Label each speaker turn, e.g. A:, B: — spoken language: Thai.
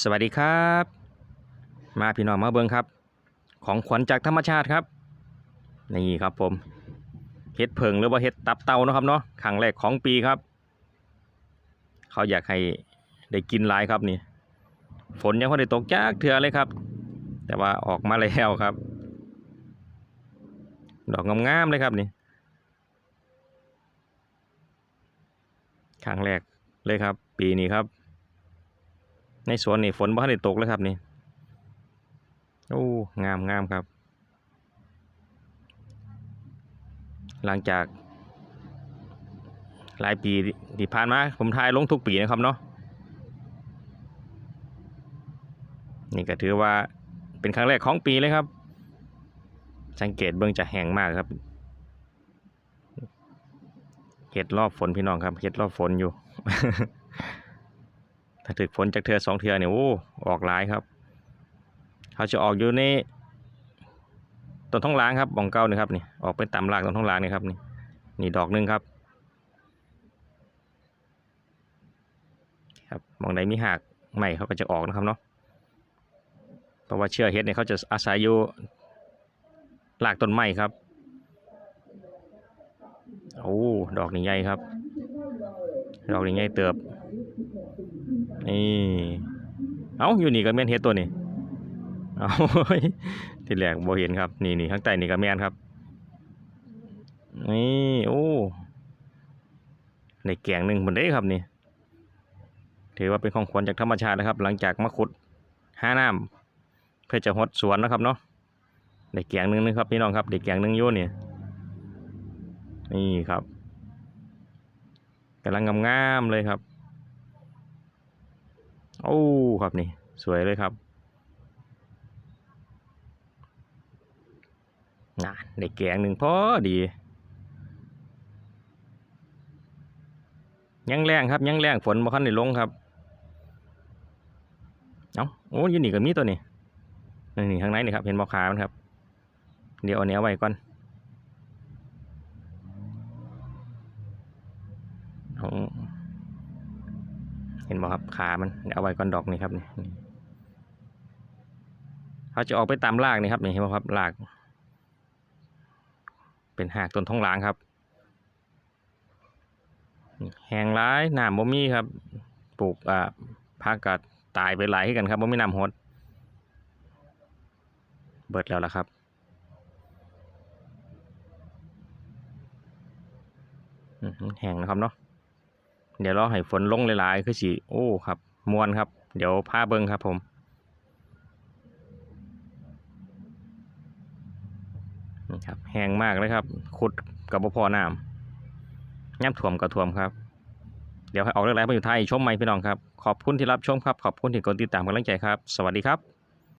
A: สวัสดีครับ มาพี่น้องมาเบิ้งครับ ของขวัญจากธรรมชาติครับนี่ครับผมเห็ดเพิงหรือว่าเห็ดตับเต่านะครับเนาะครั้งแรกของปีครับ เขาอยากให้ได้กินหลายครับนี่ฝนยังไม่ได้ตกจากเถื่อเลยครับ แต่ว่าออกมาแล้วครับ ดอกงามๆเลยครับนี่ครั้งแรกเลยครับ ปีนี้ครับ ในสวนนี่ฝนบ่ทันได้ตกเลยครับนี่โอ้งามงามครับ หลังจาก หลายปีที่ผ่านมาผมทายลงทุกปีนะครับเนาะนี่ก็ถือว่าเป็นครั้งแรกของปีเลยครับ สังเกตเบิ่งจะแห้งมากครับเห็ดรอบฝนพี่น้องครับเห็ดรอบฝนอยู่ ถ้าถึกฝนจากเทือสองเทือเนี่ยโอ้ออกหลายครับ เขาจะออกอยู่ในต้นท้องล้างครับบองเก้านี่ครับนี่ออกเป็นตามรากต้นท้องล้างนี่ครับนี่นี่ดอกหนึงครับ ครับมองใดมีหากใหม่เขาก็จะออกนะครับเนาะเพราะว่าเชื้อเห็ดเนี่ยเขาจะอาศัยอยู่รากต้นไม้ครับโอ้ดอกนี่ใหญ่ครับ ดอกนี่ใหญ่เติบ นี่ เอาอยู่นี่ก็แม่นเฮ็ดตัวนี่เอาที่แรกบ่เห็นครับ นี่นี่ข้างใต้นี่ก็แม่นครับ นี่โอ้ในแกงหนึ่งเหมือนได้ครับนี่ถือว่าเป็นของขวัญจากธรรมชาตินะครับ หลังจากมาขุดห้าน้ำเพื่อจะหดสวนนะครับเนาะในแกงหนึ่งนะครับพี่น้องครับในแกงหนึ่งโยนี่นี่ครับกำลังงามๆเลยครับ โอ้ครับนี่ สวยเลยครับนะได้แกงหนึ่งพอดี ยังแรงครับ ยังแรงฝนบ่คันได้ลงครับ เอาโอ้ยืนนี่ก็มีตัวนี้นี่นี่ข้างในนี่ครับ เห็นบ่ขามันครับ เดี๋ยวเอาเนี้ยไว้ก่อนเอาเห็นบ่ครับขามันเดี๋ยวเอาไว้ก่อนดอกนี่ครับนี่เขาจะออกไปตามรากนี่ครับนี่เห็นบ่ครับราก เป็นหากต้นท้องหลางครับแห้งร้ายน้ำบ่มีครับ ปลูกอ่าพักกัดตายไปหลายคือกันครับบ่มีน้ำหด เบิดแล้วล่ะครับ แห้งนะครับเนาะ เดี๋ยวรอให้ฝนลงหลายๆ คือสิโอ้ครับมวนครับ เดี๋ยวพาเบิ่งครับผม นี่ครับแห้งมากเลยครับ ขุดกับบ่พอน้ำย่ำถ่วมกับถ่วมครับ เดี๋ยวให้ออกเรื่องไรมาอยู่ไทยชมไหมพี่น้องครับ ขอบคุณที่รับชมครับ ขอบคุณที่กดติดตามกำลังใจครับ สวัสดีครับ